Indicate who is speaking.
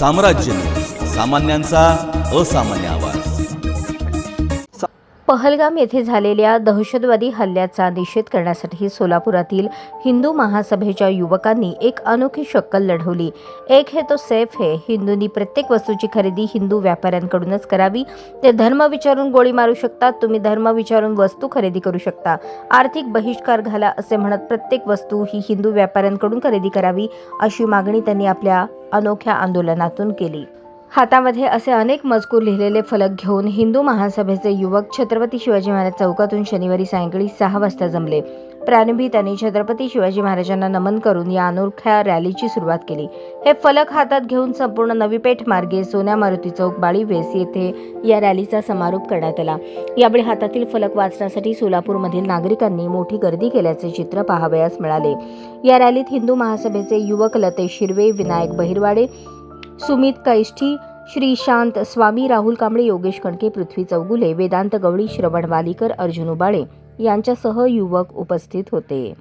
Speaker 1: साम्राज्य. सामान्यांचा असामान्य आवाज.
Speaker 2: पहलगाम येथे झालेल्या दहशतवादी हल्ल्याचा निषेध करण्यासाठी सोलापुरातील हिंदू महासभेच्या युवकांनी एक अनोखी शक्कल लढवली. एक हे तो सेफ हे हिंदूंनी प्रत्येक वस्तूची खरेदी हिंदू व्यापाऱ्यांकडूनच करावी. ते धर्म विचारून गोळी मारू शकतात. तुम्ही धर्म विचारून वस्तू खरेदी करू शकता. आर्थिक बहिष्कार घाला असे म्हणत प्रत्येक वस्तू ही हिंदू व्यापाऱ्यांकडून खरेदी करावी अशी मागणी त्यांनी आपल्या अनोख्या आंदोलनातून केली हातामध्ये असे अनेक मजकूर लिहिलेले फलक घेऊन हिंदू महासभेचे युवक छत्रपती शिवाजी महाराज चौकातून शनिवारी सायंकाळी सहा वाजता जमले. प्रारंभी त्यांनी छत्रपती शिवाजी महाराजांना नमन करून या अनोख्या रॅलीची सुरुवात केली. हे फलक हातात घेऊन संपूर्ण नवी पेठ मार्गे सोन्या मारुती चौक बाळी वेस येथे या रॅलीचा समारोप करण्यात आला. यावेळी हातातील फलक वाचण्यासाठी सोलापूरमधील नागरिकांनी मोठी गर्दी केल्याचे चित्र पाहावयास मिळाले. या रॅलीत हिंदू महासभेचे युवक लतेश शिर्वे विनायक बहिरवाडे सुमित कैष्ठी श्रीशांत स्वामी राहुल कांबळे योगेश कणके पृथ्वी चौगुले वेदांत गवळी श्रवण वालीकर अर्जुन उबाळे यांच्यासह युवक उपस्थित होते.